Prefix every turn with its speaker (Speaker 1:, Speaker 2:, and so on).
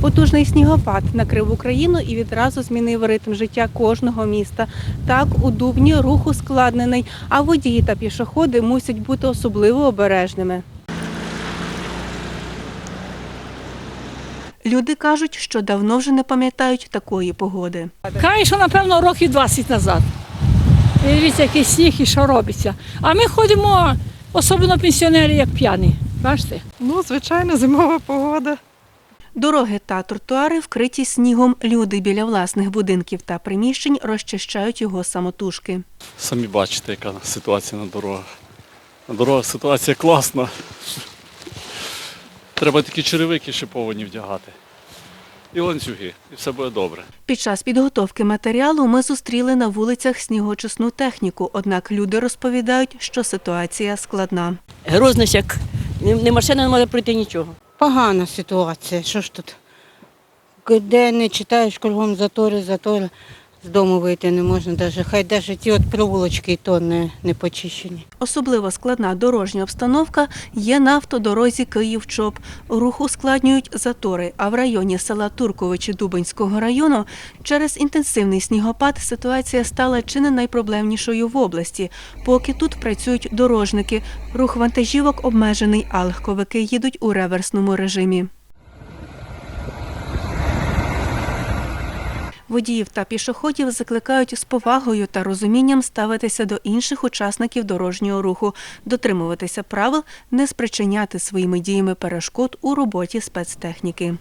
Speaker 1: Потужний снігопад накрив Україну і відразу змінив ритм життя кожного міста. Так, у Дубні рух ускладнений, а водії та пішоходи мусять бути особливо обережними. Люди кажуть, що давно вже не пам'ятають такої погоди.
Speaker 2: Кажуть, що, напевно, років 20 назад. І Дивіться, який сніг і що робиться. А ми ходимо, особливо пенсіонери, як п'яні. Бачите?
Speaker 3: Ну, звичайно, зимова погода.
Speaker 1: Дороги та тротуари вкриті снігом. Люди біля власних будинків та приміщень розчищають його самотужки.
Speaker 4: Самі бачите, яка ситуація на дорогах. На дорогах ситуація класна. Треба такі черевики шиповані вдягати. І ланцюги, і все буде добре.
Speaker 1: Під час підготовки матеріалу ми зустріли на вулицях снігочисну техніку, однак люди розповідають, що ситуація складна.
Speaker 5: Грозний як ні машина не може пройти нічого.
Speaker 6: Погана ситуація. Що ж тут? Де не читаєш кругом затори, затори, з дому вийти не можна навіть. Хай навіть ті от проволочки то не, не почищені.
Speaker 1: Особливо складна дорожня обстановка є на автодорозі Київ-Чоп. Рух ускладнюють затори, а в районі села Турковичі Дубинського району через інтенсивний снігопад ситуація стала чи не найпроблемнішою в області. Поки тут працюють дорожники. Рух вантажівок обмежений, а легковики їдуть у реверсному режимі. Водіїв та пішоходів закликають з повагою та розумінням ставитися до інших учасників дорожнього руху, дотримуватися правил, не спричиняти своїми діями перешкод у роботі спецтехніки.